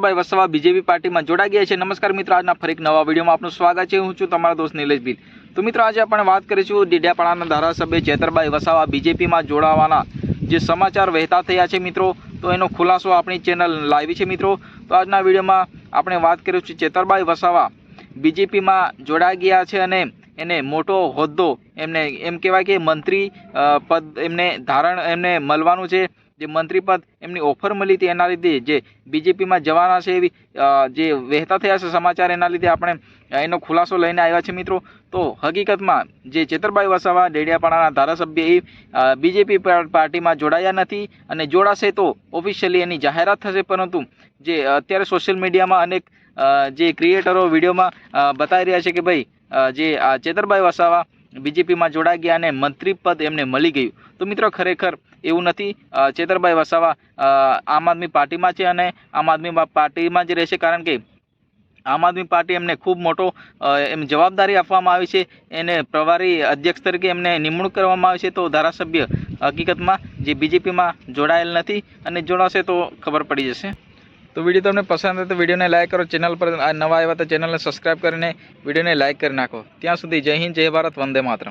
ભાઈ વસવા બીજેપી પાર્ટીમાં જોડાઈ ગયા છે. નમસ્કાર મિત્રો, આજના ફરી નવા વિડીયોમાં આપનું સ્વાગત છે. હું છું તમારા દોસ્ત નિલેશ ભીલ. તો મિત્રો, આજે આપણે વાત કરીશું ડીડિયાપાડાના ધારાસભ્ય ચેતરભાઈ વસાવા બીજેપીમાં જોડાવાના જે સમાચાર વહેતા થયા છે મિત્રો, તો એનો ખુલાસો આપણી ચેનલ લાવી છે મિત્રો. તો આજના વિડીયોમાં આપણે વાત કરીશું ચેતરભાઈ વસાવા બીજેપીમાં જોડાઈ ગયા છે અને એને મોટો હોદ્દો એમને એમ કહેવાય કે મંત્રી પદ એમને ધારણ એમને મળવાનું છે. જે મંત્રી પદ એમની ઓફર મળી હતી એના લીધે જે બીજેપીમાં જવાના છે એવી જે વહેતા થયા છે સમાચાર એના લીધે આપણે એનો ખુલાસો લઈને આવ્યા છે મિત્રો. તો હકીકતમાં જે ચેતરભાઈ વસાવા ડેડિયાપાડાના ધારાસભ્ય એ બીજેપી પાર્ટીમાં જોડાયા નથી અને જોડાશે તો ઓફિશિયલી એની જાહેરાત થશે. પરંતુ જે અત્યારે સોશિયલ મીડિયામાં અનેક જે ક્રિએટરો વિડીયોમાં બતાવી રહ્યા છે કે ભાઈ જે આ ચેતરભાઈ વસાવા બીજેપીમાં જોડાઈ ગયા અને મંત્રી પદ એમને મળી ગયું. તો મિત્રો ખરેખર એવું નથી. ચેતરભાઈ વસાવા આમ આદમી પાર્ટીમાં છે અને આમ આદમી પાર્ટીમાં જ રહેશે કારણ કે આમ આદમી પાર્ટી એમને ખૂબ મોટો એમ જવાબદારી આપવામાં આવી છે. એને પ્રભારી અધ્યક્ષ તરીકે એમને નિમણૂક કરવામાં આવી છે. તો ધારાસભ્ય હકીકતમાં જે બીજેપીમાં જોડાયેલ નથી અને જોડાશે તો ખબર પડી જશે. તો વીડિયો તમને પસંદ આવે તો વિડીયોને લાઇક કરો, ચેનલ પર નવા આવ્યા તો ચેનલને સબસ્ક્રાઈબ કરીને વિડીયોને લાઇક કરી નાખો. ત્યાં સુધી જય હિન્દ, જય ભારત, વંદે માતરમ.